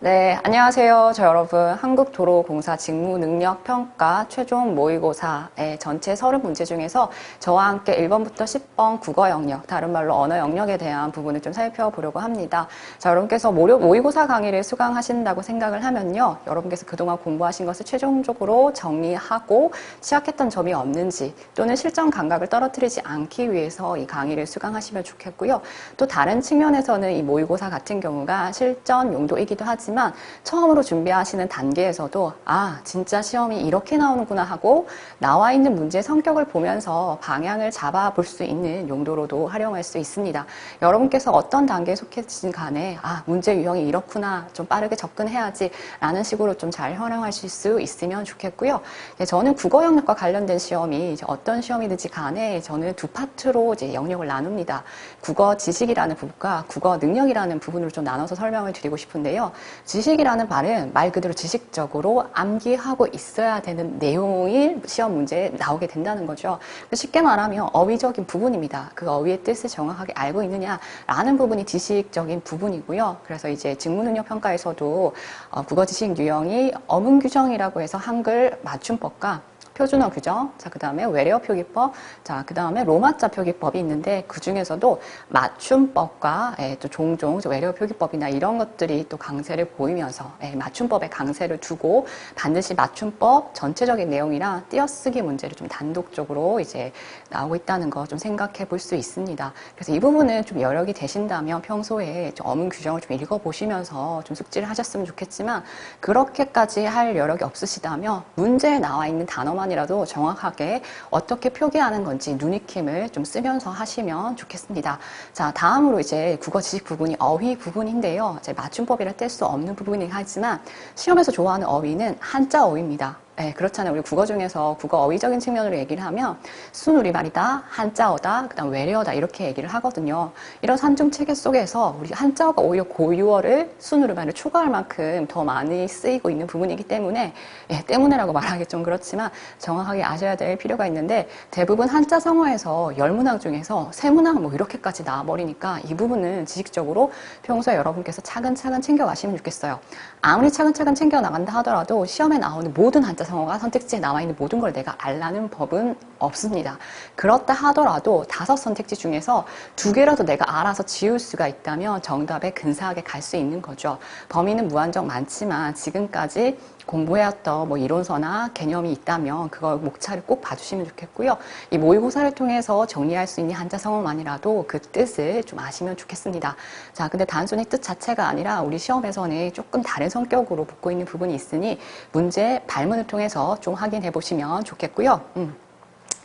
네, 안녕하세요. 저 여러분 한국도로공사 직무능력평가 최종 모의고사의 전체 서류 문제 중에서 저와 함께 1번부터 10번 국어 영역, 다른 말로 언어 영역에 대한 부분을 좀 살펴보려고 합니다. 자, 여러분께서 모의고사 강의를 수강하신다고 생각을 하면요. 여러분께서 그동안 공부하신 것을 최종적으로 정리하고 시작했던 점이 없는지 또는 실전 감각을 떨어뜨리지 않기 위해서 이 강의를 수강하시면 좋겠고요. 또 다른 측면에서는 이 모의고사 같은 경우가 실전 용도이기도 하지 하지만 처음으로 준비하시는 단계에서도 아 진짜 시험이 이렇게 나오는구나 하고 나와 있는 문제의 성격을 보면서 방향을 잡아볼 수 있는 용도로도 활용할 수 있습니다. 여러분께서 어떤 단계에 속해진 간에 아 문제 유형이 이렇구나 좀 빠르게 접근해야지 라는 식으로 좀 잘 활용하실 수 있으면 좋겠고요. 저는 국어 영역과 관련된 시험이 어떤 시험이든지 간에 저는 두 파트로 이제 영역을 나눕니다. 국어 지식이라는 부분과 국어 능력이라는 부분을 좀 나눠서 설명을 드리고 싶은데요. 지식이라는 말은 말 그대로 지식적으로 암기하고 있어야 되는 내용이 시험 문제에 나오게 된다는 거죠. 쉽게 말하면 어휘적인 부분입니다. 그 어휘의 뜻을 정확하게 알고 있느냐라는 부분이 지식적인 부분이고요. 그래서 이제 직무능력 평가에서도 어, 국어 지식 유형이 어문 규정이라고 해서 한글 맞춤법과 표준어 규정, 자, 그 다음에 외래어 표기법, 자, 그 다음에 로마자 표기법이 있는데 그 중에서도 맞춤법과 예, 또 종종 외래어 표기법이나 이런 것들이 또 강세를 보이면서 예, 맞춤법에 강세를 두고 반드시 맞춤법 전체적인 내용이랑 띄어쓰기 문제를 좀 단독적으로 이제 나오고 있다는 거 좀 생각해 볼 수 있습니다. 그래서 이 부분은 좀 여력이 되신다면 평소에 좀 어문 규정을 좀 읽어보시면서 좀 숙지를 하셨으면 좋겠지만 그렇게까지 할 여력이 없으시다면 문제에 나와 있는 단어만 것만이라도 정확하게 어떻게 표기하는 건지 눈익힘을 좀 쓰면서 하시면 좋겠습니다. 자, 다음으로 이제 국어 지식 부분이 어휘 부분인데요. 이제 맞춤법이라 뗄 수 없는 부분이긴 하지만 시험에서 좋아하는 어휘는 한자 어휘입니다. 네, 그렇잖아요. 우리 국어 중에서 국어 어휘적인 측면으로 얘기를 하면 순우리말이다, 한자어다, 그다음 외래어다 이렇게 얘기를 하거든요. 이런 산중 체계 속에서 우리 한자어가 오히려 고유어를 순우리말을 초과할 만큼 더 많이 쓰이고 있는 부분이기 때문에 예, 때문에라고 말하기 좀 그렇지만 정확하게 아셔야 될 필요가 있는데 대부분 한자 성어에서 열 문항 중에서 세 문항 뭐 이렇게까지 나와버리니까 이 부분은 지식적으로 평소에 여러분께서 차근차근 챙겨 가시면 좋겠어요. 아무리 차근차근 챙겨 나간다 하더라도 시험에 나오는 모든 한자 성어가 선택지에 나와 있는 모든 걸 내가 알라는 법은 없습니다. 그렇다 하더라도 다섯 선택지 중에서 두 개라도 내가 알아서 지울 수가 있다면 정답에 근사하게 갈 수 있는 거죠. 범위는 무한정 많지만 지금까지 공부해왔던 뭐 이론서나 개념이 있다면 그걸 목차를 꼭 봐주시면 좋겠고요. 이 모의고사를 통해서 정리할 수 있는 한자 성어만이라도 그 뜻을 좀 아시면 좋겠습니다. 자, 근데 단순히 뜻 자체가 아니라 우리 시험에서는 조금 다른 성격으로 붙고 있는 부분이 있으니 문제 발문을 통해서 좀 확인해 보시면 좋겠고요. 음.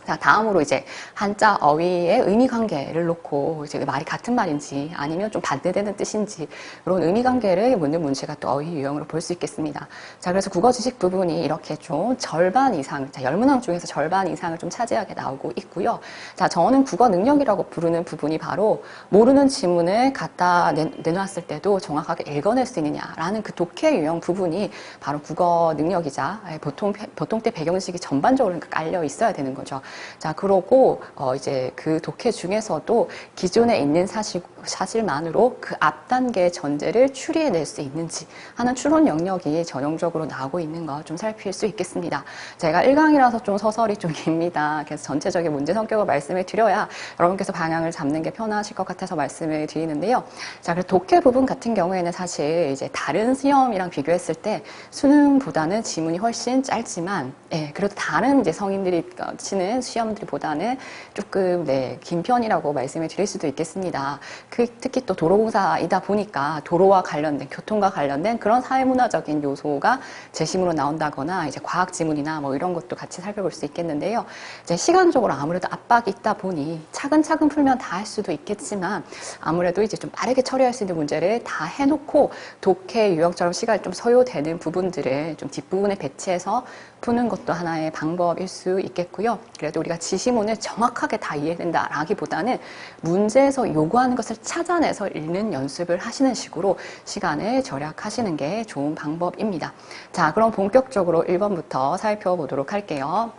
자, 다음으로 이제 한자 어휘의 의미 관계를 놓고 이제 말이 같은 말인지 아니면 좀 반대되는 뜻인지 이런 의미 관계를 묻는 문제가 또 어휘 유형으로 볼 수 있겠습니다. 자, 그래서 국어 지식 부분이 이렇게 좀 절반 이상, 자, 열문항 중에서 절반 이상을 좀 차지하게 나오고 있고요. 자, 저는 국어 능력이라고 부르는 부분이 바로 모르는 지문을 갖다 내, 내놨을 때도 정확하게 읽어낼 수 있느냐라는 그 독해 유형 부분이 바로 국어 능력이자 예, 보통 보통 때 배경식이 전반적으로 깔려 있어야 되는 거죠. 자, 그러고 어 이제 그 독해 중에서도 기존에 있는 사실 사실만으로 그 앞 단계의 전제를 추리해 낼 수 있는지 하는 추론 영역이 전형적으로 나오고 있는 거 좀 살필 수 있겠습니다. 제가 1강이라서 좀 서설이 좀 깁니다. 그래서 전체적인 문제 성격을 말씀을 드려야 여러분께서 방향을 잡는 게 편하실 것 같아서 말씀을 드리는데요. 자, 그래서 독해 부분 같은 경우에는 사실 이제 다른 시험이랑 비교했을 때 수능보다는 지문이 훨씬 짧지만, 예, 그래도 다른 이제 성인들이 치는 시험들보다는 조금 네, 긴 편이라고 말씀을 드릴 수도 있겠습니다. 그, 특히 또 도로공사이다 보니까 도로와 관련된 교통과 관련된 그런 사회문화적인 요소가 제시문으로 나온다거나 이제 과학 지문이나 뭐 이런 것도 같이 살펴볼 수 있겠는데요. 이제 시간적으로 아무래도 압박이 있다 보니 차근차근 풀면 다 할 수도 있겠지만 아무래도 이제 좀 빠르게 처리할 수 있는 문제를 다 해놓고 독해 유형처럼 시간이 좀 소요되는 부분들을 좀 뒷부분에 배치해서 푸는 것도 하나의 방법일 수 있겠고요. 그래도 우리가 지시문을 정확하게 다 이해된다라기보다는 문제에서 요구하는 것을 찾아내서 읽는 연습을 하시는 식으로 시간을 절약하시는 게 좋은 방법입니다. 자, 그럼 본격적으로 1번부터 살펴보도록 할게요.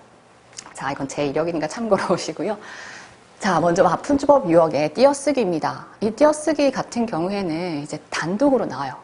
자, 이건 제 이력이니까 참고로 오시고요. 자, 먼저 마푼주법 유형의 띄어쓰기입니다. 이 띄어쓰기 같은 경우에는 이제 단독으로 나와요.